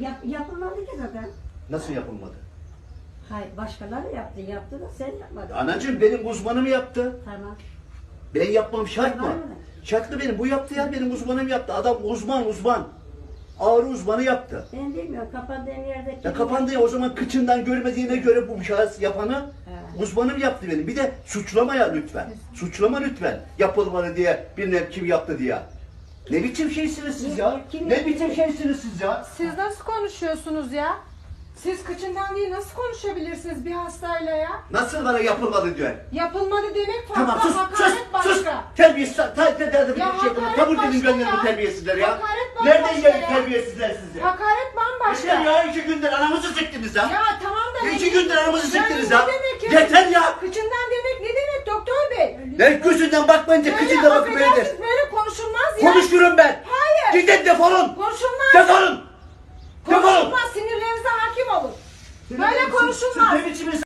Yap, yapılmadı ki zaten. Nasıl yapılmadı? Hayır başkaları yaptı. Yaptı da sen yapmadın. Anacığım benim uzmanım yaptı. Tamam. Ben yapmam şart mı? Var mı? Şartlı benim. Bu yaptı ya benim uzmanım yaptı. Adam uzman uzman. Ağrı uzmanı yaptı. Ben bilmiyorum kapandığım yerde. Ya kapandı ya o zaman kıçından görmediğine göre bu şahıs yapanı Evet. uzmanım yaptı benim. Bir de suçlama ya lütfen. Suçlama lütfen. Yapılmalı diye birine kim yaptı diye. Ne biçim şeysiniz siz ya? Kim- Ne biçim şeysiniz siz ya? Siz nasıl konuşuyorsunuz ya? Siz kıçından değil nasıl konuşabilirsiniz bir hastayla ya? Nasıl bana yapılmadı diyor. Yapılmadı demek farklı, Tamam sus hakaret sus başka. sus. Terbiyesiz. Ta, ta, ta, ta, bir Ya şey yapın. hakaret Kabul edin başka gönderin bu ya. terbiyesizler ya. Hakaret bambaşka Nereden geldi ya. terbiyesizler sizi? Hakaret bambaşka. Yeter ya iki gündür anamızı siktiniz ya. Ya tamam da... Ne- iki gündür anamızı siktiniz ne ya. demek ya? Yeter ya. Kıçından demek ne demek doktor bey? Ben gözünden bakmayınca Böyle kıçında bakıp böyle affedersiniz, böyle Konuşurum ben. Hayır. Gidin defolun. Konuşulmaz. Defolun. Defolun. Konuşulmaz sinirlerinize hakim olun. Böyle konuşulmaz. Siz ne biçim